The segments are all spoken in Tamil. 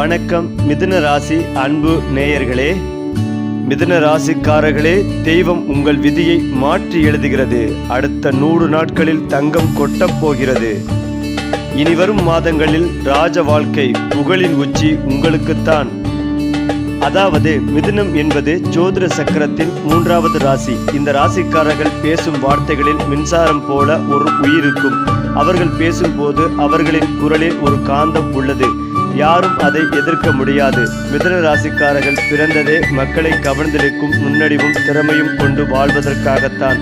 வணக்கம் மிதுன ராசி அன்பு நேயர்களே. மிதுன ராசிக்காரர்களே தெய்வம் உங்கள் விதியை மாற்றி எழுதுகிறது. அடுத்த நூறு நாட்களில் தங்கம் கொட்டப் போகிறது. இனி வரும் மாதங்களில் ராஜ வாழ்க்கை புகழின் உச்சி உங்களுக்குத்தான். அதாவது மிதுனம் என்பது ஜோதிட சக்கரத்தின் மூன்றாவது ராசி. இந்த ராசிக்காரர்கள் பேசும் வார்த்தைகளில் மின்சாரம் போல ஒரு உயிர் இருக்கும். அவர்கள் பேசும்போது அவர்களின் குரலில் ஒரு காந்தம் உள்ளது. யாரும் அதை எதிர்க்க முடியாது. மிதன ராசிக்காரர்கள் பிறந்ததே மக்களை கவர்ந்தெடுக்கும் முன்னடிவும் திறமையும் கொண்டு வாழ்வதற்காகத்தான்.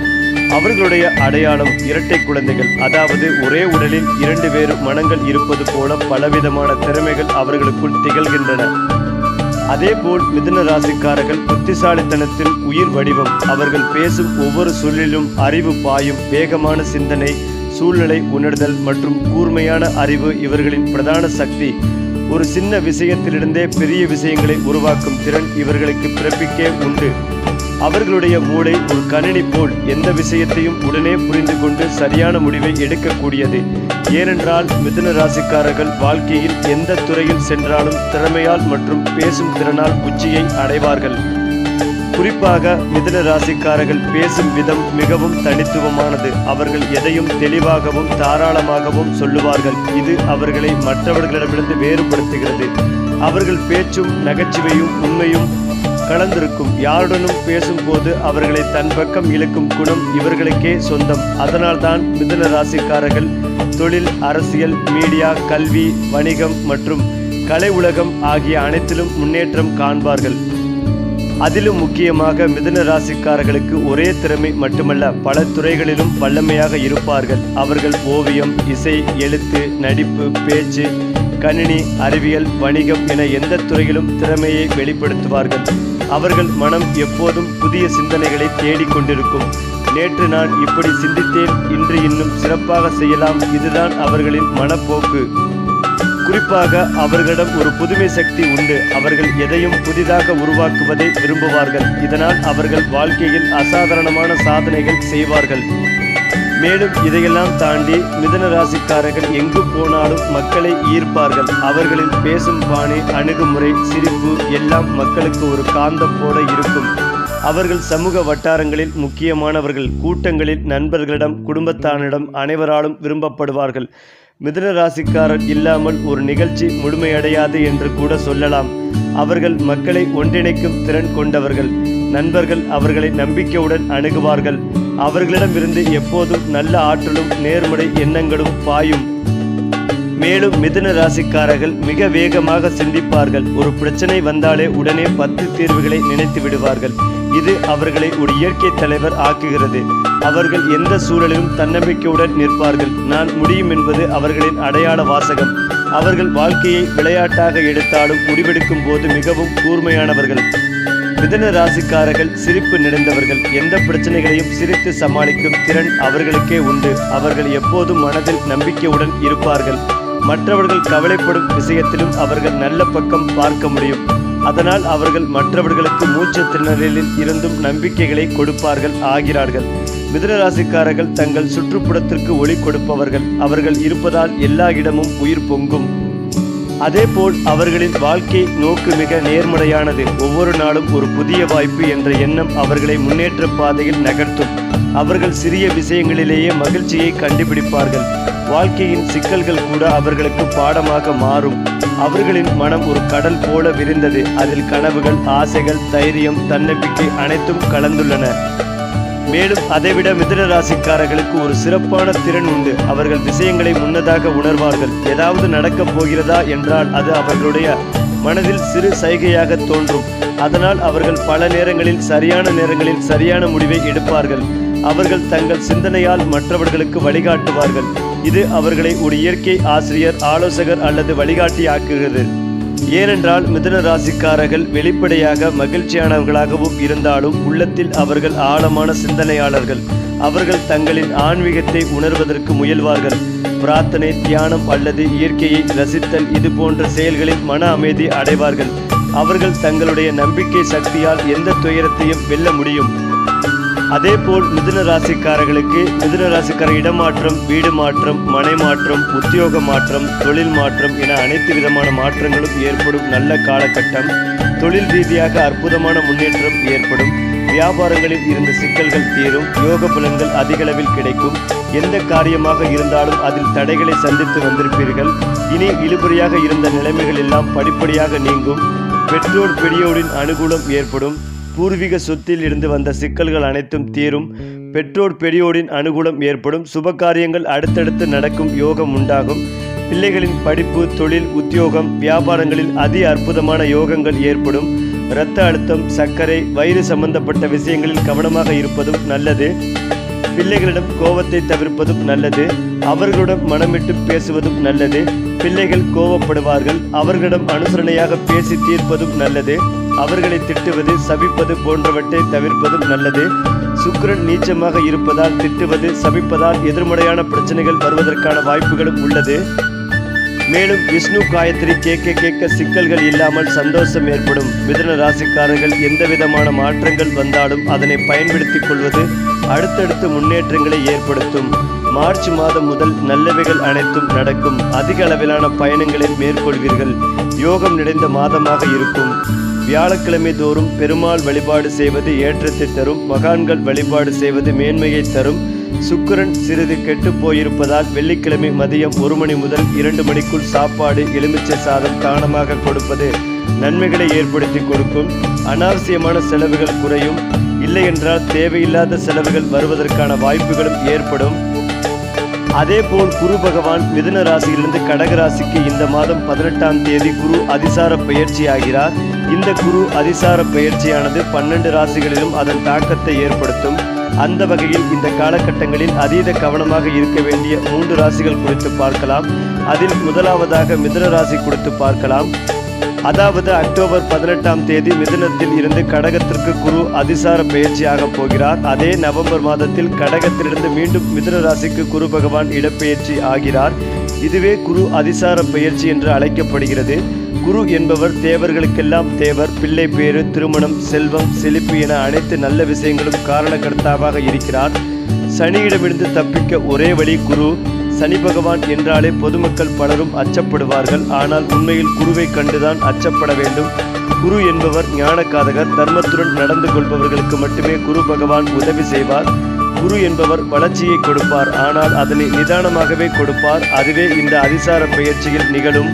அவர்களுடைய அடையாளம் இரட்டை குழந்தைகள். அதாவது ஒரே உடலில் இரண்டு வேறு மனங்கள் இருப்பது போல பலவிதமான திறமைகள் அவர்களுக்குள் திகழ்கின்றன. அதேபோல் மிதுன ராசிக்காரர்கள் புத்திசாலித்தனத்தின் உயிர் வடிவம். அவர்கள் பேசும் ஒவ்வொரு சொல்லிலும் அறிவு பாயும் வேகமான சிந்தனை சூழ்நிலை உணர்தல் மற்றும் கூர்மையான அறிவு இவர்களின் பிரதான சக்தி. ஒரு சின்ன விஷயத்திலிருந்தே பெரிய விஷயங்களை உருவாக்கும் திறன் இவர்களுக்கு பிறப்பிக்கே உண்டு. அவர்களுடைய மூளை ஒரு கணினி போல் எந்த விஷயத்தையும் உடனே புரிந்து கொண்டு சரியான முடிவை எடுக்கக்கூடியது. ஏனென்றால் மிதுன ராசிக்காரர்கள் வாழ்க்கையில் எந்த துறையில் சென்றாலும் திறமையால் மற்றும் பேசும் திறனால் உச்சியை அடைவார்கள். குறிப்பாக மிதன ராசிக்காரர்கள் பேசும் விதம் மிகவும் தனித்துவமானது. அவர்கள் எதையும் தெளிவாகவும் தாராளமாகவும் சொல்லுவார்கள். இது அவர்களை மற்றவர்களிடமிருந்து வேறுபடுத்துகிறது. அவர்கள் பேச்சும் நகைச்சுவையும் உண்மையும் கலந்திருக்கும். யாருடனும் பேசும்போது அவர்களை தன் பக்கம் இழுக்கும் குணம் இவர்களுக்கே சொந்தம். அதனால்தான் மிதுன ராசிக்காரர்கள் தொழில் அரசியல் மீடியா கல்வி வணிகம் மற்றும் கலை உலகம் ஆகிய அனைத்திலும் முன்னேற்றம் காண்பார்கள். அதிலும் முக்கியமாக மிதுன ராசிக்காரர்களுக்கு ஒரே திறமை மட்டுமல்ல பல துறைகளிலும் வல்லமையாக இருப்பார்கள். அவர்கள் ஓவியம் இசை எழுத்து நடிப்பு பேச்சு கணினி அறிவியல் வணிகம் என எந்த துறையிலும் திறமையை வெளிப்படுத்துவார்கள். அவர்கள் மனம் எப்போதும் புதிய சிந்தனைகளை தேடிக்கொண்டிருக்கும் நேற்று நான் இப்படி சிந்தித்தேன் இன்று இன்னும் சிறப்பாக செய்யலாம். இதுதான் அவர்களின் மனப்போக்கு. குறிப்பாக அவர்களிடம் ஒரு புதுமை சக்தி உண்டு. அவர்கள் எதையும் புதிதாக உருவாக்குவதை விரும்புவார்கள். இதனால் அவர்கள் வாழ்க்கையில் அசாதாரணமான சாதனைகள் செய்வார்கள். மேலும் இதையெல்லாம் தாண்டி மிதன ராசிக்காரர்கள் எங்கு போனாலும் மக்களை ஈர்ப்பார்கள். அவர்களின் பேசும் பாணி அணுகுமுறை சிரிப்பு எல்லாம் மக்களுக்கு ஒரு காந்தம் போல இருக்கும். அவர்கள் சமூக வட்டாரங்களில் முக்கியமானவர்கள். கூட்டங்களில் நண்பர்களிடம் குடும்பத்தாரிடம் அனைவராலும் விரும்பப்படுவார்கள். மிதுன ராசிக்காரர் இல்லாமல் ஒரு நிகழ்ச்சி முழுமையடையாது என்று கூட சொல்லலாம். அவர்கள் மக்களை ஒன்றிணைக்கும் திறன் கொண்டவர்கள். நண்பர்கள் அவர்களை நம்பிக்கையுடன் அணுகுவார்கள். அவர்களிடமிருந்து எப்போதும் நல்ல ஆற்றலும் நேர்முறை எண்ணங்களும் பாயும். மேலும் மிதுன ராசிக்காரர்கள் மிக வேகமாக சிந்திப்பார்கள். ஒரு பிரச்சனை வந்தாலே உடனே பத்து தீர்வுகளை நினைத்து விடுவார்கள். இது அவர்களை ஒரு இயற்கை தலைவர் ஆக்குகிறது. அவர்கள் எந்த சூழலிலும் தன்னம்பிக்கையுடன் நிற்பார்கள். நான் முடியும் என்பது அவர்களின் அடையாள வாசகம். அவர்கள் வாழ்க்கையை விளையாட்டாக எடுத்தாலும் முடிவெடுக்கும் போது மிகவும் கூர்மையானவர்கள். மிதன ராசிக்காரர்கள் சிரிப்பு நிறைந்தவர்கள். எந்த பிரச்சனைகளையும் சிரித்து சமாளிக்கும் திறன் அவர்களுக்கே உண்டு. அவர்கள் எப்போதும் மனதில் நம்பிக்கையுடன் இருப்பார்கள். மற்றவர்கள் கவலைப்படும் விஷயத்திலும் அவர்கள் நல்ல பக்கம் பார்க்க முடியும். அதனால் அவர்கள் மற்றவர்களுக்கு மூச்சு திணறலில் இருந்தும் நம்பிக்கைகளை கொடுப்பார்கள் ஆகிறார்கள். மிதனராசிக்காரர்கள் தங்கள் சுற்றுப்புறத்திற்கு ஒளி கொடுப்பவர்கள். அவர்கள் இருப்பதால் எல்லா இடமும் உயிர் பொங்கும். அதேபோல் அவர்களின் வாழ்க்கை நோக்கு மிக நேர்மறையானது. ஒவ்வொரு நாளும் ஒரு புதிய வாய்ப்பு என்ற எண்ணம் அவர்களை முன்னேற்ற பாதையில் நகர்த்தும். அவர்கள் சிறிய விஷயங்களிலேயே மகிழ்ச்சியை கண்டுபிடிப்பார்கள். வாழ்க்கையின் சிக்கல்கள் கூட அவர்களுக்கு பாடமாக மாறும். அவர்களின் மனம் ஒரு கடல் போல விரிந்தது. அதில் கனவுகள் ஆசைகள் தைரியம் தன்னம்பிக்கை அனைத்தும் கலந்துள்ளன. மேலும் அதைவிட மிதுன ராசிக்காரர்களுக்கு ஒரு சிறப்பான திறன் உண்டு. அவர்கள் விஷயங்களை முன்னதாக உணர்வார்கள். ஏதாவது நடக்கப் போகிறதா என்றால் அது அவர்களுடைய மனதில் சிறு சைகையாக தோன்றும். அதனால் அவர்கள் பல நேரங்களில் சரியான நேரங்களில் சரியான முடிவை எடுப்பார்கள். அவர்கள் தங்கள் சிந்தனையால் மற்றவர்களுக்கு வழிகாட்டுவார்கள். இது அவர்களை ஒரு இயற்கை ஆசிரியர் ஆலோசகர் அல்லது வழிகாட்டி ஆக்குகிறது ஏனென்றால் மிதுன ராசிக்காரர்கள் வெளிப்படையாக மகிழ்ச்சியானவர்களாகவும் இருந்தாலும் உள்ளத்தில் அவர்கள் ஆழமான சிந்தனையாளர்கள். அவர்கள் தங்களின் ஆன்மீகத்தை உணர்வதற்கு முயல்வார்கள். பிரார்த்தனை தியானம் அல்லது இயற்கையை ரசித்தல் இது போன்ற செயல்களில் மன அமைதி அடைவார்கள். அவர்கள் தங்களுடைய நம்பிக்கை சக்தியால் எந்த துயரத்தையும் வெல்ல முடியும். அதேபோல் மிதுன ராசிக்காரர்களுக்கு மிதுன ராசிக்கார இடமாற்றம் வீடு மாற்றம் மனை மாற்றம் உத்தியோக மாற்றம் தொழில் மாற்றம் என அனைத்து விதமான மாற்றங்களும் ஏற்படும் நல்ல காலகட்டம். தொழில் ரீதியாக அற்புதமான முன்னேற்றம் ஏற்படும். வியாபாரங்களில் இருந்த சிக்கல்கள் தீரும். யோக பலன்கள் அதிகளவில் கிடைக்கும். எந்த காரியமாக இருந்தாலும் அதில் தடைகளை சந்தித்து வந்திருப்பீர்கள். இனி இழுபறியாக இருந்த நிலைமைகள் எல்லாம் படிப்படியாக நீங்கும். பெற்றோர் பெரியோரின் அனுகூலம் ஏற்படும். பூர்வீக சொத்தில் இருந்து வந்த சிக்கல்கள் அனைத்தும் தீரும். பெற்றோர் பெரியோரின் அனுகூலம் ஏற்படும். சுப காரியங்கள் அடுத்தடுத்து நடக்கும் யோகம் உண்டாகும். பிள்ளைகளின் படிப்பு தொழில் உத்தியோகம் வியாபாரங்களில் அதி அற்புதமான யோகங்கள் ஏற்படும். இரத்த அழுத்தம் சர்க்கரை வயிறு சம்பந்தப்பட்ட விஷயங்களில் கவனமாக இருப்பதும் நல்லது. பிள்ளைகளிடம் கோபத்தை தவிர்ப்பதும் நல்லது. அவர்களுடன் மனமிட்டு பேசுவதும் நல்லது. பிள்ளைகள் கோபப்படுவார்கள். அவர்களிடம் அனுசரணையாக பேசி தீர்ப்பதும் நல்லது. அவர்களை திட்டுவது சபிப்பது போன்றவற்றை தவிர்ப்பதும் நல்லது. சுக்கரன் நீச்சமாக இருப்பதால் திட்டுவது சபிப்பதால் எதிர்மறையான பிரச்சனைகள் வருவதற்கான வாய்ப்புகளும் உள்ளது. மேலும் விஷ்ணு காயத்ரி கேட்க கேட்க சிக்கல்கள் இல்லாமல் சந்தோஷம் ஏற்படும். மிதன ராசிக்காரர்கள் எந்த விதமான மாற்றங்கள் வந்தாலும் அதனை பயன்படுத்திக் கொள்வது அடுத்தடுத்து முன்னேற்றங்களை ஏற்படுத்தும். மார்ச் மாதம் முதல் நல்லவைகள் அனைத்தும் நடக்கும். அதிக அளவிலான பயணங்களை மேற்கொள்வீர்கள். யோகம் நிறைந்த மாதமாக இருக்கும். வியாழக்கிழமை தோறும் பெருமாள் வழிபாடு செய்வது ஏற்றத்தை தரும் மகான்கள் வழிபாடு செய்வது மேன்மையை தரும். சுக்கிரன் சிறிது கெட்டு போயிருப்பதால் வெள்ளிக்கிழமை மதியம் ஒரு மணி முதல் இரண்டு மணிக்குள் சாப்பாடு எலுமிச்சை சாதம் தானமாக கொடுப்பது நன்மைகளை ஏற்படுத்தி கொடுக்கும். அனாவசியமான செலவுகள் குறையும். இல்லை என்றால் தேவையில்லாத செலவுகள் வருவதற்கான வாய்ப்புகளும் ஏற்படும். அதேபோல் குரு பகவான் மிதன ராசியிலிருந்து கடக ராசிக்கு இந்த மாதம் பதினெட்டாம் தேதி குரு அதிசார பயிற்சி ஆகிறார் இந்த குரு அதிசார பயிற்சியானது பன்னெண்டு ராசிகளிலும் அதன் தாக்கத்தை ஏற்படுத்தும். அந்த வகையில் இந்த காலகட்டங்களில் அதீத கவனமாக இருக்க வேண்டிய மூன்று ராசிகள் குறித்து பார்க்கலாம். அதில் முதலாவதாக மிதன ராசி குறித்து பார்க்கலாம். அதாவது அக்டோபர் பதினெட்டாம் தேதி மிதுனத்தில் இருந்து கடகத்திற்கு குரு அதிசார பயிற்சியாக போகிறார். அதே நவம்பர் மாதத்தில் கடகத்திலிருந்து மீண்டும் மிதுன ராசிக்கு குரு பகவான் இடப்பெயர்ச்சி ஆகிறார். இதுவே குரு அதிசார பயிற்சி என்று அழைக்கப்படுகிறது. குரு என்பவர் தேவர்களுக்கெல்லாம் தேவர் பிள்ளை பேறு திருமணம் செல்வம் செழிப்பு என அனைத்து நல்ல விஷயங்களும் காரணக்கர்த்தாவாக இருக்கிறார். சனியிடமிருந்து தப்பிக்க ஒரே வழி குரு. சனி பகவான் என்றாலே பொதுமக்கள் பலரும் அச்சப்படுவார்கள். ஆனால் உண்மையில் குருவை கண்டுதான் அச்சப்பட வேண்டும். குரு என்பவர் ஞானக்காதகர். தர்மத்துடன் நடந்து கொள்பவர்களுக்கு மட்டுமே குரு பகவான் உதவி செய்வார். குரு என்பவர் வளர்ச்சியை கொடுப்பார். ஆனால் அதனை நிதானமாகவே கொடுப்பார். அதுவே இந்த அதிசார பயிற்சியில் நிகழும்.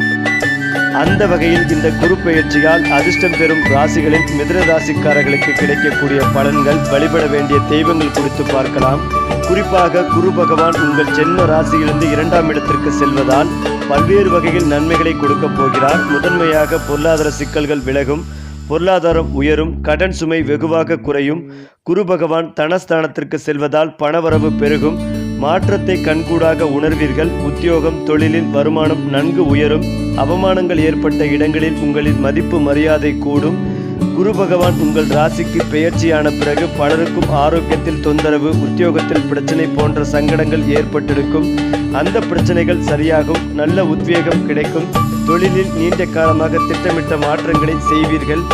அந்த வகையில் இந்த குரு பயிற்சியால் அதிர்ஷ்டம் பெறும் ராசிகளில் மிதிர ராசிக்காரர்களுக்கு கிடைக்கக்கூடிய பலன்கள் வழிபட வேண்டிய தெய்வங்கள் குறித்து பார்க்கலாம். குறிப்பாக குரு பகவான் உங்கள் ஜென்ம ராசியிலிருந்து இரண்டாம் இடத்திற்கு செல்வதால் பல்வேறு வகையில் நன்மைகளை கொடுக்கப் போகிறார். முதன்மையாக பொருளாதார சிக்கல்கள் விலகும் பொருளாதாரம் உயரும் கடன் சுமை வெகுவாக குறையும். குரு பகவான் தனஸ்தானத்திற்கு செல்வதால் பணவரவு பெருகும். மாற்றத்தை கண்கூடாக உணர்வீர்கள். உத்தியோகம் தொழிலில் வருமானம் நன்கு உயரும். அவமானங்கள் ஏற்பட்ட இடங்களில் உங்களின் மதிப்பு மரியாதை கூடும். குரு பகவான் உங்கள் ராசிக்கு பெயர்ச்சியான பிறகு பலருக்கும் ஆரோக்கியத்தில் தொந்தரவு உத்தியோகத்தில் பிரச்சனை போன்ற சங்கடங்கள் ஏற்பட்டிருக்கும். அந்த பிரச்சனைகள் சரியாகும் நல்ல உத்வேகம் கிடைக்கும். தொழிலில் நீண்ட காலமாக திட்டமிட்ட மாற்றங்களை செய்வீர்கள்.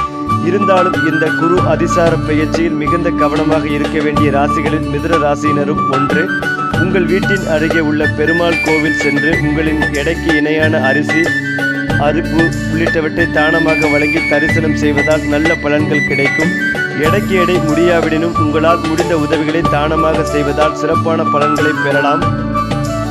இருந்தாலும் இந்த குரு அதிசார பயிற்சியில் மிகுந்த கவனமாக இருக்க வேண்டிய ராசிகளில் மிதுர ராசியினரும் ஒன்று. உங்கள் வீட்டின் அருகே உள்ள பெருமாள் கோவில் சென்று உங்களின் எடைக்கு இணையான அரிசி அரிப்பு உள்ளிட்டவற்றை தானமாக வழங்கி தரிசனம் செய்வதால் நல்ல பலன்கள் கிடைக்கும். எடைக்கு எடை முடியாவிடனும் உங்களால் முடிந்த உதவிகளை தானமாக செய்வதால் சிறப்பான பலன்களை பெறலாம்.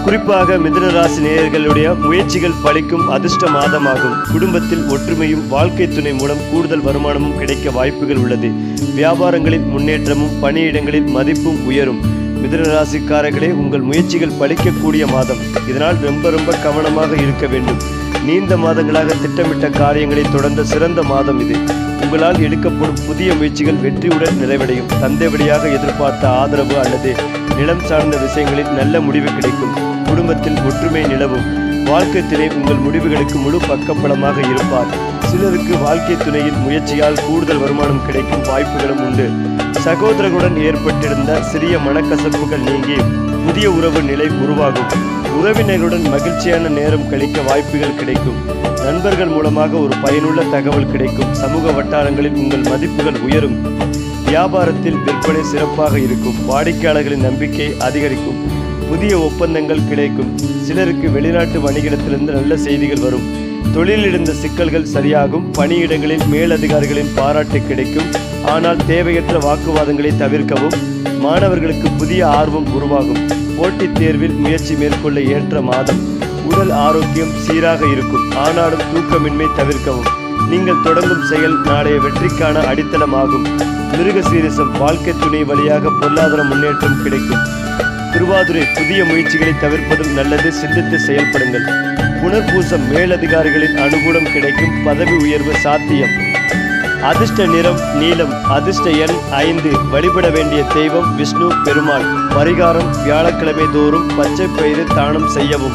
குறிப்பாக மிதுன ராசி நேயர்களுடைய முயற்சிகள் பழிக்கும் அதிர்ஷ்ட மாதமாகும். குடும்பத்தில் ஒற்றுமையும் வாழ்க்கை துணை மூலம் கூடுதல் வருமானமும் கிடைக்க வாய்ப்புகள் உள்ளது. வியாபாரங்களில் முன்னேற்றமும் பணியிடங்களில் மதிப்பும் உயரும். மிதுன ராசிக்காரர்களே உங்கள் முயற்சிகள் பலிக்கக்கூடிய மாதம். இதனால் ரொம்ப ரொம்ப கவனமாக இருக்க வேண்டும். நீண்ட மாதங்களாக திட்டமிட்ட காரியங்களை தொடர்ந்த சிறந்த மாதம் இது. உங்களால் எடுக்கப்படும் புதிய முயற்சிகள் வெற்றியுடன் நிறைவடையும். தந்தை வழியாக எதிர்பார்த்த ஆதரவு அல்லது நிலம் சார்ந்த விஷயங்களில் நல்ல முடிவு கிடைக்கும். குடும்பத்தில் ஒற்றுமை நிலவும். வாழ்க்கை துணை உங்கள் முடிவுகளுக்கு முழு பக்கப்பலமாக இருப்பார். சிலருக்கு வாழ்க்கை துணையின் முயற்சியால் கூடுதல் வருமானம் கிடைக்கும் வாய்ப்புகளும் உண்டு. சகோதரர்களுடன் ஏற்பட்டிருந்த சிறிய மனக்கசப்புகள் நீங்கி புதிய உறவு நிலை உருவாகும். உறவினர்களுடன் மகிழ்ச்சியான நேரம் கழிக்க வாய்ப்புகள் கிடைக்கும். நண்பர்கள் மூலமாக ஒரு பயனுள்ள தகவல் கிடைக்கும். சமூக வட்டாரங்களில் உங்கள் மதிப்புகள் உயரும். வியாபாரத்தில் விற்பனை சிறப்பாக இருக்கும். வாடிக்கையாளர்களின் நம்பிக்கை அதிகரிக்கும். புதிய ஒப்பந்தங்கள் கிடைக்கும். சிலருக்கு வெளிநாட்டு வணிகத்திலிருந்து நல்ல செய்திகள் வரும். தொழிலில் இருந்த சிக்கல்கள் சரியாகும். பணியிடங்களில் மேலதிகாரிகளின் பாராட்டு கிடைக்கும். ஆனால் தேவையற்ற வாக்குவாதங்களை தவிர்க்கவும் மாணவர்களுக்கு புதிய ஆர்வம் உருவாகும். போட்டித் தேர்வில் முயற்சி மேற்கொள்ள ஏற்ற மாதம் உடல் ஆரோக்கியம் சீராக இருக்கும். ஆனாலும் தூக்கமின்மை தவிர்க்கவும். நீங்கள் தொடங்கும் செயல் நாளைய வெற்றிக்கான அடித்தளமாகும். மிருக சீரிசம் வாழ்க்கை துணை வழியாக பொருளாதார முன்னேற்றம் கிடைக்கும். திருவாதுரை புதிய முயற்சிகளை தவிர்ப்பதும் நல்லது. சிந்தித்து செயல்படுங்கள். புனர்பூசம் மேலதிகாரிகளின் அனுகூலம் கிடைக்கும். பதவி உயர்வு சாத்தியம். அதிர்ஷ்ட நிறம் நீலம் அதிர்ஷ்ட எண் ஐந்து. வழிபட வேண்டிய தெய்வம் விஷ்ணு பெருமாள். பரிகாரம் வியாழக்கிழமை தோறும் பச்சை பயிறு தானம் செய்யவும்.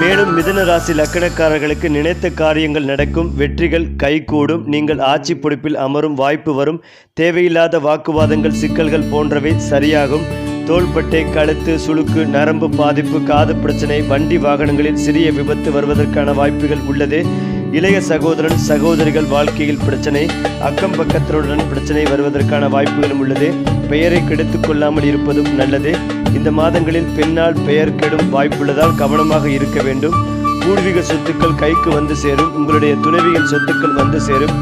மேலும் மிதுன ராசி லக்கணக்காரர்களுக்கு நினைத்த காரியங்கள் நடக்கும். வெற்றிகள் கைகூடும். நீங்கள் ஆட்சி பொறுப்பில் அமரும் வாய்ப்பு வரும். தேவையில்லாத வாக்குவாதங்கள் சிக்கல்கள் போன்றவை சரியாகும். தோள்பட்டை கழுத்து சுளுக்கு நரம்பு பாதிப்பு காது பிரச்சனை வண்டி வாகனங்களில் சிறிய விபத்து வருவதற்கான வாய்ப்புகள் உள்ளது. இளைய சகோதரன் சகோதரிகள் வாழ்க்கையில் பிரச்சனை அக்கம் பக்கத்தினருடன் பிரச்சனை வருவதற்கான வாய்ப்புகளும் உள்ளது. பெயரை கெடுத்துக் கொள்ளாமல் இருப்பதும் நல்லது. இந்த மாதங்களில் பெண்ணால் பெயர் கெடும் வாய்ப்புள்ளதால் கவனமாக இருக்க வேண்டும். பூர்வீக சொத்துக்கள் கைக்கு வந்து சேரும். உங்களுடைய துணைவியின் சொத்துக்கள் வந்து சேரும்.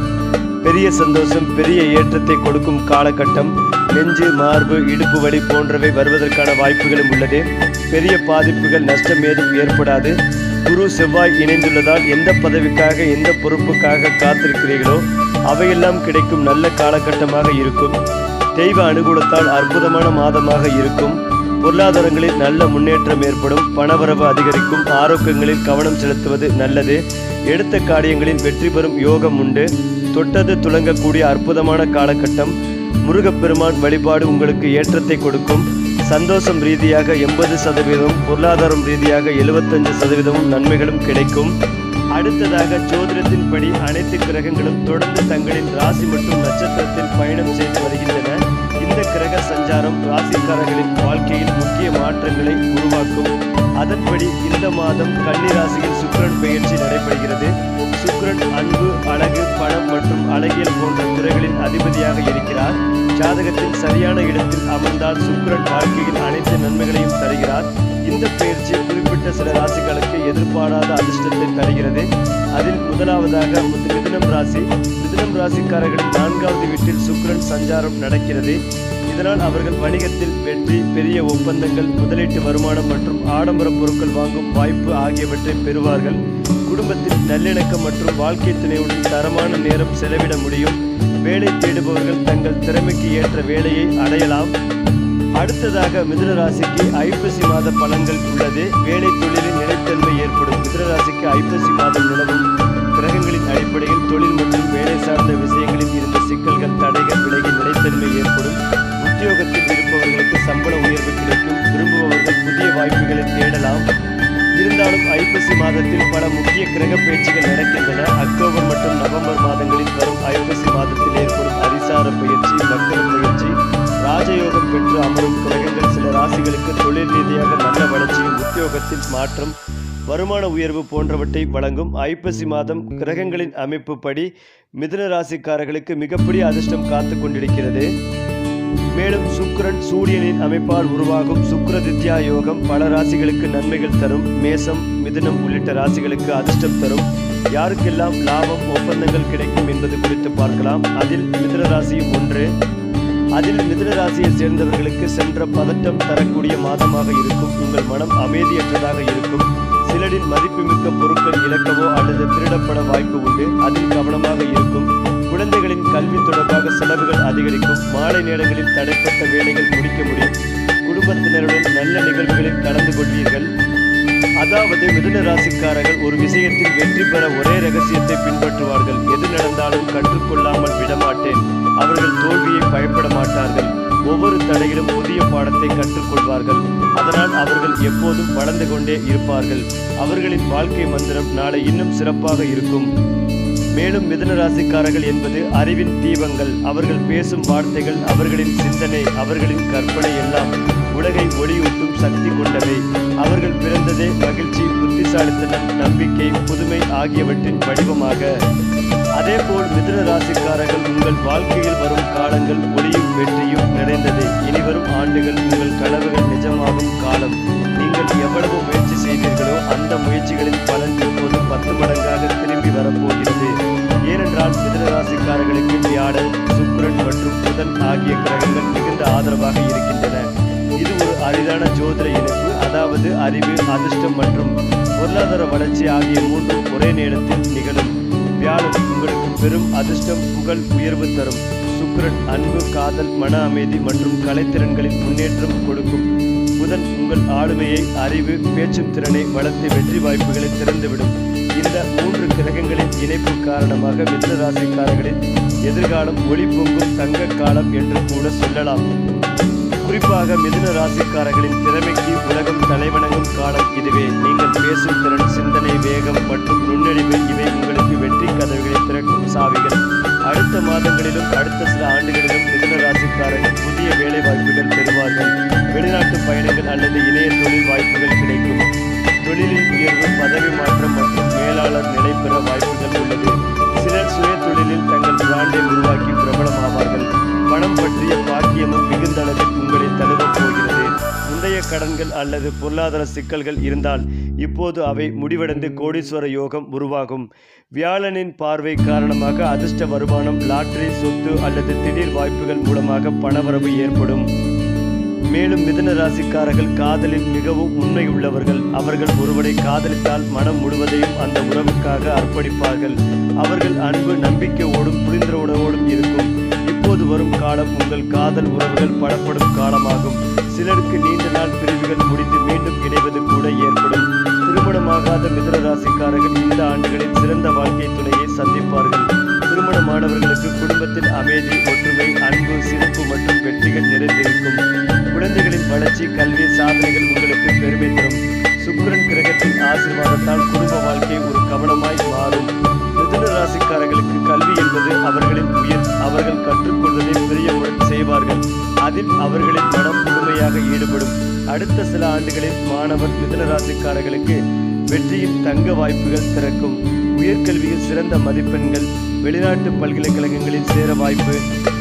பெரிய சந்தோஷம் பெரிய ஏற்றத்தை கொடுக்கும் காலகட்டம் நெஞ்சு மார்பு இடுப்பு வலி போன்றவை வருவதற்கான வாய்ப்புகளும் உள்ளது. பெரிய பாதிப்புகள் நஷ்டம் ஏதும் ஏற்படாது. குரு செவ்வாய் இணைந்துள்ளதால் எந்த பதவிக்காக எந்த பொறுப்புக்காக காத்திருக்கிறீர்களோ அவையெல்லாம் கிடைக்கும் நல்ல காலகட்டமாக இருக்கும். தெய்வ அனுகூலத்தால் அற்புதமான மாதமாக இருக்கும். பொருளாதாரங்களில் நல்ல முன்னேற்றம் ஏற்படும். பணவரவு அதிகரிக்கும். ஆரோக்கியங்களில் கவனம் செலுத்துவது நல்லது. எடுத்த காரியங்களில் வெற்றி பெறும் யோகம் உண்டு. தொட்டது துளங்கக்கூடிய அற்புதமான காலகட்டம். முருகப்பெருமான் வழிபாடு உங்களுக்கு ஏற்றத்தை கொடுக்கும். சந்தோஷம் ரீதியாக எண்பது சதவீதம் பொருளாதாரம் ரீதியாக எழுபத்தஞ்சு சதவீதமும் நன்மைகளும் கிடைக்கும். அடுத்ததாக ஜோதிடத்தின்படி அனைத்து கிரகங்களும் தொடர்ந்து தங்களின் ராசி மற்றும் நட்சத்திரத்தில் பயணம் செய்து வருகின்றன. இந்த கிரக சஞ்சாரம் ராசிக்காரர்களின் வாழ்க்கையில் முக்கிய மாற்றங்களை உருவாக்கும். அதன்படி இந்த மாதம் கன்னி ராசியில் பயிற்சி பெயர்ச்சி நடைபெறுகிறது. சுக்கரன் அன்பு அழகு பணம் மற்றும் அழகியல் போன்ற துறைகளின் அதிபதியாக இருக்கிறார். ஜாதகத்தில் சரியான இடத்தில் அமர்ந்தால் சுக்கரன் வாழ்க்கையில் அனைத்து நன்மைகளையும் தருகிறார். இந்த பயிற்சி குறிப்பிட்ட சில ராசிகளுக்கு எதிர்பாராத அதிர்ஷ்டத்தை தருகிறது. அதில் முதலாவதாக முது- மிதுனம் ராசி. மிதுனம் ராசிக்காரர்களின் நான்காவது வீட்டில் சுக்கரன் சஞ்சாரம் நடக்கிறது. இதனால் அவர்கள் வணிகத்தில் வெற்றி பெரிய ஒப்பந்தங்கள் முதலீட்டு வருமானம் மற்றும் ஆடம்பர பொருட்கள் வாங்கும் வாய்ப்பு ஆகியவற்றை பெறுவார்கள். குடும்பத்தில் நல்லிணக்கம் மற்றும் வாழ்க்கை துணையுடன் தரமான நேரம் செலவிட முடியும். வேலை தேடுபவர்கள் தங்கள் திறமைக்கு ஏற்ற வேலையை அடையலாம். அடுத்ததாக மிதுனராசிக்கு ஐப்பசி மாத பலன்கள் உள்ளது. வேலை தொழிலில் நிலைத்தன்மை ஏற்படும். மிதுனராசிக்கு ஐப்பசி மாதம் நிலவும் கிரகங்களின் அடிப்படையில் தொழில் மற்றும் வேலை சார்ந்த விஷயங்களில் இருந்த சிக்கல்கள் தடைகள் விலகி நிலைத்தன்மை ஏற்படும். உத்தியோகத்தில் இருப்பவர்களுக்கு சம்பள உயர்வு கிடைக்கும். விரும்புபவர்கள் புதிய வாய்ப்புகளை தேடலாம். இருந்தாலும் ஐப்பசி மாதத்தில் பல முக்கிய கிரக பயிற்சிகள் நடக்கின்றன. அக்டோபர் மற்றும் நவம்பர் மாதங்களில் வரும் ஐப்பசி மாதத்தில் ஏற்படும் அதிசார பயிற்சி மக்கள் பயிற்சி ராஜயோகம் பெற்று அமரும் கிரகங்கள் சில ராசிகளுக்கு தொழில் ரீதியாக நல்ல வளர்ச்சியும் உத்தியோகத்தில் மாற்றம் வருமான உயர்வு போன்றவற்றை வழங்கும் ஐப்பசி மாதம் கிரகங்களின் அமைப்பு படி மிதுன ராசிக்காரர்களுக்கு மிகப்பெரிய அதிர்ஷ்டம் காத்து கொண்டிருக்கிறது. மேலும் சுக்கரன் சூரியனின் அமைப்பால் உருவாகும் சுக்கிரதித்யா யோகம் பல ராசிகளுக்கு நன்மைகள் தரும். மேசம் மிதுனம் உள்ளிட்ட ராசிகளுக்கு அதிர்ஷ்டம் தரும். யாருக்கெல்லாம் லாபம் ஒப்பந்தங்கள் கிடைக்கும் என்பது குறித்து பார்க்கலாம். அதில் மிதுன ராசியும் ஒன்று. அதில் மிதுன ராசியை சேர்ந்தவர்களுக்கு சென்ற பதட்டம் தரக்கூடிய மாதமாக இருக்கும். உங்கள் மனம் அமைதியற்றதாக இருக்கும். சிலரின் மதிப்புமிக்க பொருட்கள் இழக்கவோ அல்லது திருடப்பட வாய்ப்பு உண்டு. அதில் கவனமாக இருக்கும். குழந்தைகளின் கல்வி தொடர்பாக செலவுகள் அதிகரிக்கும். மாலை நேரங்களில் தடைப்பட்ட வேலைகள் முடிக்க முடியும். குடும்பத்தினருடன் நல்ல நிகழ்வுகளில் கலந்து கொள்வீர்கள். அதாவது மிதுன ராசிக்காரர்கள் ஒரு விஷயத்தில் வெற்றி பெற ஒரே ரகசியத்தை பின்பற்றுவார்கள். எது நடந்தாலும் கற்றுக்கொள்ளாமல் விடமாட்டேன். அவர்கள் தோல்வியை பயப்பட மாட்டார்கள். ஒவ்வொரு தடையிலும் புதிய பாடத்தை கற்றுக்கொள்வார்கள். அதனால் அவர்கள் எப்போதும் வளர்ந்து கொண்டே இருப்பார்கள். அவர்களின் வாழ்க்கை மந்திரம் நாளை இன்னும் சிறப்பாக இருக்கும். மேலும் மிதுன ராசிக்காரர்கள் என்பது அறிவின் தீபங்கள். அவர்கள் பேசும் வார்த்தைகள் அவர்களின் சிந்தனை அவர்களின் கற்பனை எல்லாம் உலகை ஒளியூட்டும் சக்தி கொண்டவை. அவர்கள் பிறந்ததே மகிழ்ச்சி புத்திசாலித்தனம் நம்பிக்கை புதுமை ஆகியவற்றின் வடிவமாக. அதேபோல் மிதுன ராசிக்காரர்கள் உங்கள் வாழ்க்கையில் வரும் காலங்கள் ஒளியும் வெற்றியும் நிறைந்தது. இனிவரும் ஆண்டுகள் உங்கள் கனவுகள் நிஜமாகும் காலம். நீங்கள் எவ்வளவு முயற்சி செய்தீர்களோ அந்த முயற்சிகளின் பலன் இப்போது பத்து மடங்காக திரும்பி வரப்போகிறது. ஏனென்றால் மிதுன ராசிக்காரர்களுக்கு வியாழன் சுக்கரன் மற்றும் புதன் ஆகிய கிரகங்கள் மிகுந்த ஆதரவாக இருக்கின்றன. இது ஒரு அரிதான ஜோதிட இணைப்பு அதாவது அறிவு அதிர்ஷ்டம் மற்றும் பொருளாதார வளர்ச்சி ஆகிய மூன்றும் ஒரே நேரத்தில் நிகழும். வியாழன் உங்களுக்கு பெரும் அதிர்ஷ்டம் புகழ் உயர்வு தரும். சுக்கரன் அன்பு காதல் மன அமைதி மற்றும் கலைத்திறன்களின் முன்னேற்றம் கொடுக்கும். புதன் உங்கள் ஆளுமையை அறிவு பேச்சும் திறனை வளர்த்து வெற்றி வாய்ப்புகளை திறந்துவிடும். இந்த மூன்று கிரகங்களின் இணைப்பு காரணமாக மிதுன ராசிக்காரர்களின் எதிர்காலம் ஒளி பொங்கும் தங்க காலம் என்று கூட சொல்லலாம். குறிப்பாக மிதுன ராசிக்காரர்களின் திறமைக்கு உலகம் தலைவணங்கும் காலம் இதுவே. நீங்கள் பேசும் திறன் சிந்தனை வேகம் மற்றும் நுண்ணறிவு இவை உங்களுக்கு வெற்றி கதவுகளை திறக்கும் சாவிகள். அடுத்த மாதங்களிலும் அடுத்த சில ஆண்டுகளிலும் மிதுன ராசிக்காரர்கள் புதிய வேலை வாய்ப்புகள் பெறுவார்கள். வெளிநாட்டு பயணங்கள் அல்லது இணைய தொழில் வாய்ப்புகள் கிடைக்கும். தொழிலில் உயர்வு பதவி மாற்றம் மற்றும் மேலாளர் நிலை பெற வாய்ப்புகள் உள்ளது. சிலர் சுய தொழிலில் தங்கள் பிராண்டை உருவாக்கி பிரபலமாவார்கள். பணம் பற்றிய பாக்கியமும் மிகுந்த அளவில் உங்களை தழுவப் போகிறது. முந்தைய கடன்கள் அல்லது பொருளாதார சிக்கல்கள் இருந்தால் இப்போது அவை முடிவடைந்து கோடீஸ்வர யோகம் உருவாகும். வியாழனின் பார்வை காரணமாக அதிர்ஷ்ட வருமானம் லாட்டரி சொத்து அல்லது திடீர் வாய்ப்புகள் மூலமாக பணவரவு ஏற்படும். மேலும் மிதுன ராசிக்காரர்கள் காதலில் மிகவும் உண்மை உள்ளவர்கள் அவர்கள் ஒருவரை காதலித்தால் மனம் முழுவதையும் அந்த உறவுக்காக அர்ப்பணிப்பார்கள். அவர்கள் அன்பு நம்பிக்கையோடும் புரிந்துணர்வோடும் இருக்கும். இப்போது வரும் காலம் உங்கள் காதல் உறவுகள் பலப்படும் காலமாகும். சிலருக்கு நீண்ட நாள் பிரிவுகள் முடிந்து மீண்டும் இணைவது கூட ஏற்படும். திருமணமாகாத மிதுன ராசிக்காரர்கள் இந்த ஆண்டுகளில் சிறந்த வாழ்க்கை துணையை சந்திப்பார்கள். திருமணமானவர்களுக்கு குடும்பத்தில் அமைதி ஒற்றுமை அன்பு சிறப்பு மற்றும் வெற்றிகள் நிறைந்திருக்கும். குழந்தைகளின் வளர்ச்சி கல்வி சாதனைகள் உங்களுக்கு பெருமை தரும். சுக்கரன் கிரகத்தின் ஆசீர்வாதத்தால் குடும்ப வாழ்க்கை ஒரு கவனமாய் மாறும். மிதுன ராசிக்காரர்களுக்கு கல்வி என்பது அவர்களின் உயிர். அவர்கள் கற்றுக்கொள்வதை பெரியவுடன் செய்வார்கள். அதில் அவர்களின் மனம் முழுமையாக ஈடுபடும். அடுத்த சில ஆண்டுகளில் மாணவர் மிதுன ராசிக்காரர்களுக்கு வெற்றியின் தங்க வாய்ப்புகள் திறக்கும். உயர்கல்வியில் சிறந்த மதிப்பெண்கள் வெளிநாட்டு பல்கலைக்கழகங்களில் சேர வாய்ப்பு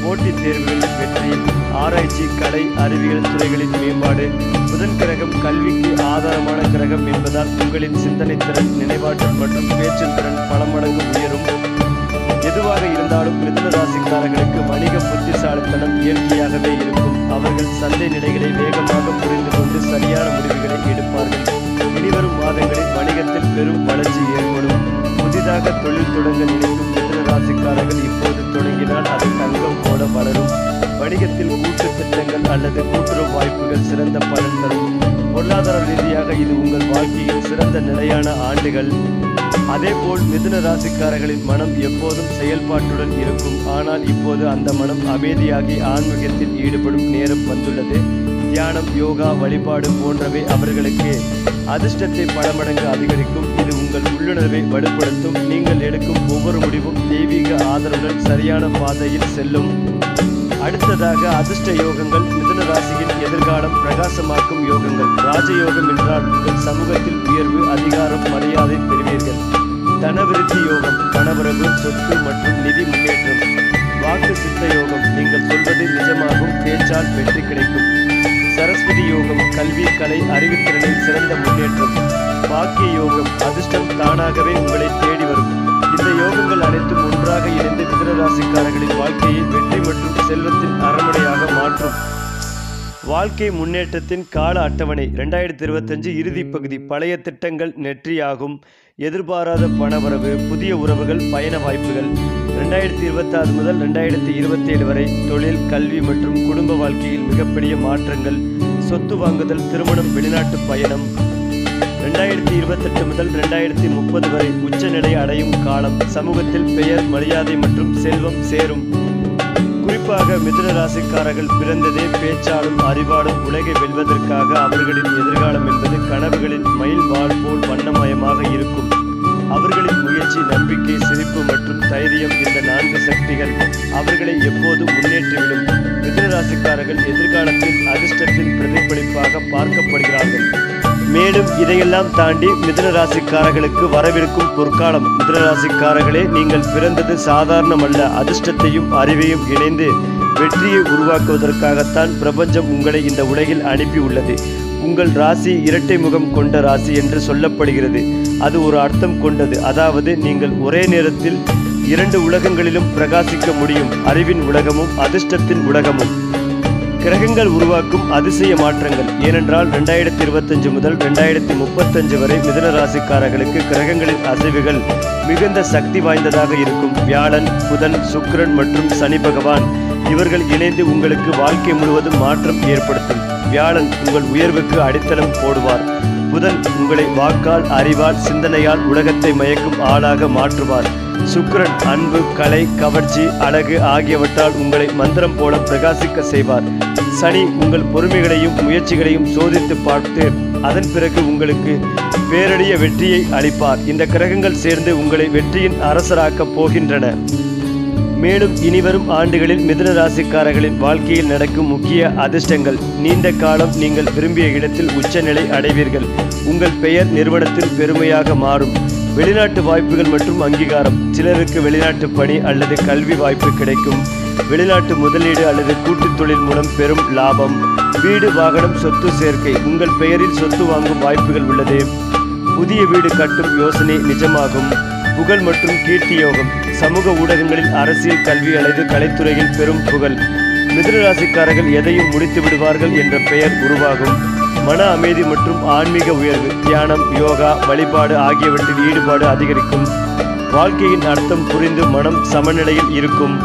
போட்டித் தேர்வுகளில் வெற்றி ஆராய்ச்சி கலை அறிவியல் துறைகளின் மேம்பாடு புதன் கிரகம் கல்விக்கு ஆதாரமான கிரகம் என்பதால் உங்களின் சிந்தனை திறன் நினைவாற்றல் மற்றும் பேச்சின் திறன் பல மடங்கு உயரும். எதுவாக இருந்தாலும் மிதுன ராசிக்காரர்களுக்கு வணிக புத்திசாலித்தனம் இயற்கையாகவே இருக்கும். அவர்கள் சந்தை நிலைகளை வேகமாக புரிந்து கொண்டு சரியான முடிவுகளை எடுப்பார்கள். இனிவரும் மாதங்களில் வணிகத்தில் பெரும் வளர்ச்சி ஏற்படும். புதிதாக தொழில் தொடங்க நினைக்கும் மிதன ராசிக்காரர்கள் இப்போது தொடங்கினால் அது தங்கம் போட வளரும். வணிகத்தில் கூட்டு திட்டங்கள் அல்லது கூட்டுறவு வாய்ப்புகள் சிறந்த பலன் தரும். பொருளாதார ரீதியாக இது உங்கள் வாழ்க்கையில் சிறந்த நிலையான ஆண்டுகள். அதேபோல் மிதுன ராசிக்காரர்களின் மனம் எப்போதும் செயல்பாட்டுடன் இருக்கும். ஆனால் இப்போது அந்த மனம் அமைதியாகி ஆன்மீகத்தில் ஈடுபடும் நேரம் வந்துள்ளது. தியானம் யோகா வழிபாடு போன்றவை அவர்களுக்கு அதிர்ஷ்டத்தை பல மடங்கு அதிகரிக்கும். இது உங்கள் உள்ளுணர்வை வலுப்படுத்தும். நீங்கள் எடுக்கும் ஒவ்வொரு முடிவும் தெய்வீக ஆதரவுடன் சரியான பாதையில் செல்லும். அடுத்ததாக அதிர்ஷ்ட யோகங்கள். மிதுன ராசியின் எதிர்காலம் பிரகாசமாக்கும் யோகங்கள். ராஜயோகம் என்றால் உங்கள் சமூகத்தில் உயர்வு அதிகாரம் மரியாதை பெறுவீர்கள். தனவிருத்தி யோகம் கணவரவு சொத்து மற்றும் நிதி முன்னேற்றம். வாக்கு சித்த யோகம். நீங்கள் சொல்வது நிஜமாகும். பேச்சால் வெற்றி கிடைக்கும். சரஸ்வதி யோகம் கல்வி கலை அறிவுத்திறனில் சிறந்த முன்னேற்றம். பாக்கிய யோகம் அதிர்ஷ்டம் தானாகவே உங்களை தேடி வரும். இந்த யோகங்கள் அனைத்தும் ஒன்றாக இணைந்து மிதனராசிக்காரர்களின் வாழ்க்கையை வெற்றி மற்றும் செல்வத்தின் அரண்மனையாக மாற்றும். வாழ்க்கை முன்னேற்றத்தின் கால அட்டவணை ரெண்டாயிரத்தி இருபத்தஞ்சு இறுதி பகுதி பழைய திட்டங்கள் நெற்றியாகும். எதிர்பாராத பணவரவு புதிய உறவுகள் பயண வாய்ப்புகள் ரெண்டாயிரத்தி இருபத்தாறு முதல் ரெண்டாயிரத்தி இருபத்தேழு வரை தொழில் கல்வி மற்றும் குடும்ப வாழ்க்கையில் மிகப்பெரிய மாற்றங்கள் சொத்து வாங்குதல் திருமணம் வெளிநாட்டு பயணம். ரெண்டாயிரத்தி இருபத்தெட்டு முதல் ரெண்டாயிரத்தி முப்பது வரை உச்சநிலை அடையும் காலம் சமூகத்தில் பெயர் மரியாதை மற்றும் செல்வம் சேரும். குறிப்பாக மிதுன ராசிக்காரர்கள் பிறந்ததே பேச்சாலும் அறிவாலும் உலகை வெல்வதற்காக அவர்களின் எதிர்காலம் என்பது கனவுகளின் மயில் வாழ் போல் வண்ணமயமாக இருக்கும். அவர்களின் முயற்சி நம்பிக்கை சிரிப்பு மற்றும் தைரியம் இந்த அவர்களை எப்போதும் முன்னேற்றிவிடும். மிதனராசிக்காரர்கள் எதிர்காலத்தில் அதிர்ஷ்டத்தின் பிரதிபலிப்பாக பார்க்கப்படுகிறார்கள். மேலும் இதையெல்லாம் தாண்டி மிதனராசிக்காரர்களுக்கு வரவிருக்கும் பொற்காலம். மிதனராசிக்காரர்களே நீங்கள் பிறந்தது சாதாரணமல்ல. அதிர்ஷ்டத்தையும் அறிவையும் இணைந்து வெற்றியை உருவாக்குவதற்காகத்தான் பிரபஞ்சம் உங்களை இந்த உலகில் அனுப்பியுள்ளது உங்கள் ராசி இரட்டை முகம் கொண்ட ராசி என்று சொல்லப்படுகிறது. அது ஒரு அர்த்தம் கொண்டது. அதாவது நீங்கள் ஒரே நேரத்தில் இரண்டு உலகங்களிலும் பிரகாசிக்க முடியும் அறிவின் உலகமும் அதிர்ஷ்டத்தின் உலகமும். கிரகங்கள் உருவாக்கும் அதிசய மாற்றங்கள். ஏனென்றால் ரெண்டாயிரத்தி இருபத்தஞ்சு முதல் ரெண்டாயிரத்தி முப்பத்தஞ்சு வரை மிதன ராசிக்காரர்களுக்கு கிரகங்களின் அசைவுகள் மிகுந்த சக்தி வாய்ந்ததாக இருக்கும். வியாழன் புதன் சுக்கிரன் மற்றும் சனி பகவான் இவர்கள் இணைந்து உங்களுக்கு வாழ்க்கை முழுவதும் மாற்றம் ஏற்படுத்தும். வியாழன் உங்கள் உயர்வுக்கு அடித்தளம் போடுவார். புதன் உங்களை வாக்கால் அறிவால் சிந்தனையால் உலகத்தை மயக்கும் ஆளாக மாற்றுவார். சுக்கிரன் அன்பு கலை கவர்ச்சி அழகு ஆகியவற்றால் உங்களை மந்திரம் போல பிரகாசிக்க செய்வார். சனி உங்கள் பொறுமைகளையும் முயற்சிகளையும் சோதித்து பார்த்து அதன் பிறகு உங்களுக்கு பேரடிய வெற்றியை அளிப்பார். இந்த கிரகங்கள் சேர்ந்து உங்களை வெற்றியின் அரசராக்கப் போகின்றன. மேலும் இனிவரும் ஆண்டுகளில் மிதுன ராசிக்காரர்களின் வாழ்க்கையில் நடக்கும் முக்கிய அதிர்ஷ்டங்கள் நீண்ட காலம் நீங்கள் விரும்பிய இடத்தில் உச்சநிலை அடைவீர்கள். உங்கள் பெயர் நிறுவனத்தில் பெருமையாக மாறும். வெளிநாட்டு வாய்ப்புகள் மற்றும் அங்கீகாரம். சிலருக்கு வெளிநாட்டு பணி அல்லது கல்வி வாய்ப்பு கிடைக்கும். வெளிநாட்டு முதலீடு அல்லது கூட்டுத் தொழில் மூலம் பெரும் லாபம். வீடு வாகனம் சொத்து சேர்க்கை. உங்கள் பெயரில் சொத்து வாங்கும் வாய்ப்புகள் உள்ளது. புதிய வீடு கட்டும் யோசனை நிஜமாகும். புகழ் மற்றும் கீர்த்தி யோகம். சமூக ஊடகங்களில் அரசியல் கல்வி அல்லது கலைத்துறையில் பெரும் புகழ். மிதுன ராசிக்காரர்கள் எதையும் முடித்து விடுவார்கள் என்ற பெயர் உருவாகும். மன அமைதி மற்றும் ஆன்மீக உயர்வு தியானம் யோகா வழிபாடு ஆகியவற்றில் ஈடுபாடு அதிகரிக்கும். வாழ்க்கையின் அர்த்தம் புரிந்து மனம் சமநிலையில் இருக்கும்.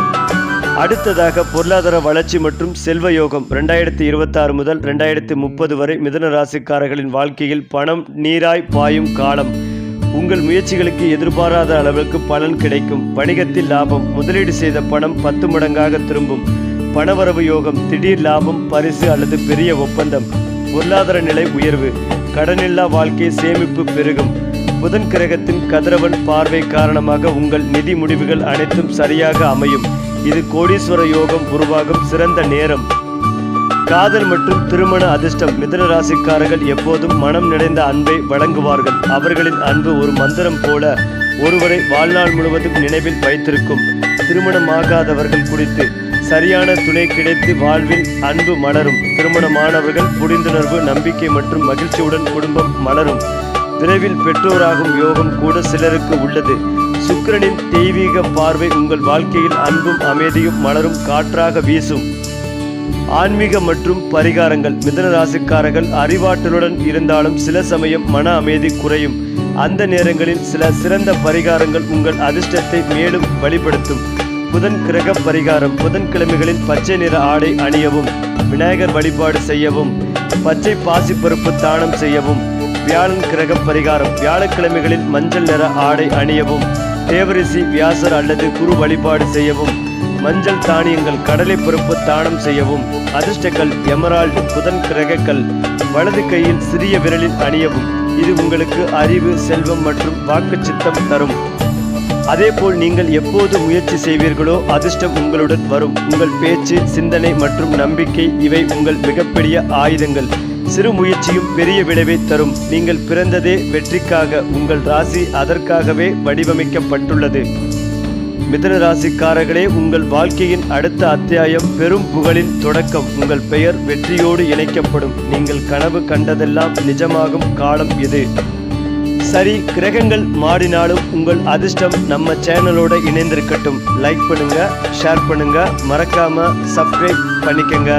அடுத்ததாக பொருளாதார வளர்ச்சி மற்றும் செல்வ யோகம். ரெண்டாயிரத்தி இருபத்தாறு முதல் ரெண்டாயிரத்தி முப்பது வரை மிதன ராசிக்காரர்களின் வாழ்க்கையில் பணம் நீராய் பாயும் காலம். உங்கள் முயற்சிகளுக்கு எதிர்பாராத அளவுக்கு பலன் கிடைக்கும். வணிகத்தில் லாபம். முதலீடு செய்த பணம் பத்து மடங்காக திரும்பும். பணவரவு யோகம் திடீர் லாபம் பரிசு அல்லது பெரிய ஒப்பந்தம் பொருளாதார நிலை உயர்வு கடனில்லா வாழ்க்கை சேமிப்பு பெருகும். புதன் கிரகத்தின் கதிரவன் பார்வை காரணமாக உங்கள் நிதி முடிவுகள் அனைத்தும் சரியாக அமையும். இது கோடீஸ்வர யோகம் உருவாகும் சிறந்த நேரம். காதல் மற்றும் திருமண அதிர்ஷ்டம் மிதன ராசிக்காரர்கள் எப்போதும் மனம் நிறைந்த அன்பை வழங்குவார்கள். அவர்களின் அன்பு ஒரு மந்திரம் போல ஒருவரை வாழ்நாள் முழுவதும் நினைவில் வைத்திருக்கும். திருமணமாகாதவர்கள் குறித்து சரியான துணை கிடைத்து வாழ்வில் அன்பு மலரும். திருமணமானவர்கள் புரிந்துணர்வு நம்பிக்கை மற்றும் மகிழ்ச்சியுடன் குடும்பம் மலரும். விரைவில் பெற்றோராகும் யோகம் கூட சிலருக்கு உள்ளது. சுக்கிரனின் தெய்வீக பார்வை உங்கள் வாழ்க்கையில் அன்பும் அமைதியும் மலரும் காற்றாக வீசும். ஆன்மீக மற்றும் பரிகாரங்கள். மிதன ராசிக்காரர்கள் அறிவாற்றலுடன் இருந்தாலும் சில சமயம் மன அமைதி குறையும். அந்த நேரங்களில் சில சிறந்த பரிகாரங்கள் உங்கள் அதிர்ஷ்டத்தை மேலும் வழிபடுத்தும். புதன் கிரக பரிகாரம் புதன்கிழமைகளில் பச்சை நிற ஆடை அணியவும் விநாயகர் வழிபாடு செய்யவும் பச்சை பாசிப்பருப்பு தானம் செய்யவும் வியாழன் கிரக பரிகாரம் வியாழக்கிழமைகளில் மஞ்சள் நிற ஆடை அணியவும் தேவரிசி வியாசர் அல்லது குரு வழிபாடு செய்யவும் மஞ்சள் தானியங்கள் கடலை பருப்பு தானம் செய்யவும் அதிர்ஷ்டக்கல் எமரால்டு புதன் கிரகக்கல் வலது கையில் சிறிய விரலில் அணியவும் இது உங்களுக்கு அறிவு செல்வம் மற்றும் வாக்குச்சித்தம் தரும். அதேபோல் நீங்கள் எப்போது முயற்சி செய்வீர்களோ அதிர்ஷ்டம் உங்களுடன் வரும். உங்கள் பேச்சு சிந்தனை மற்றும் நம்பிக்கை இவை உங்கள் மிகப்பெரிய ஆயுதங்கள். சிறு முயற்சியும் பெரிய விளைவை தரும். நீங்கள் பிறந்ததே வெற்றிக்காக உங்கள் ராசி அதற்காகவே வடிவமைக்கப்பட்டுள்ளது. மிதன ராசிக்காரர்களே உங்கள் வாழ்க்கையின் அடுத்த அத்தியாயம் பெரும் புகழின் தொடக்கம். உங்கள் பெயர் வெற்றியோடு இணைக்கப்படும். நீங்கள் கனவு கண்டதெல்லாம் நிஜமாகும் காலம் இது. சரி கிரகங்கள் மாறினாலும் உங்கள் அதிர்ஷ்டம் நம்ம சேனலோட இணைந்திருக்கட்டும். லைக் பண்ணுங்க ஷேர் பண்ணுங்க. மறக்காம சப்ஸ்கிரைப் பண்ணிக்கங்க.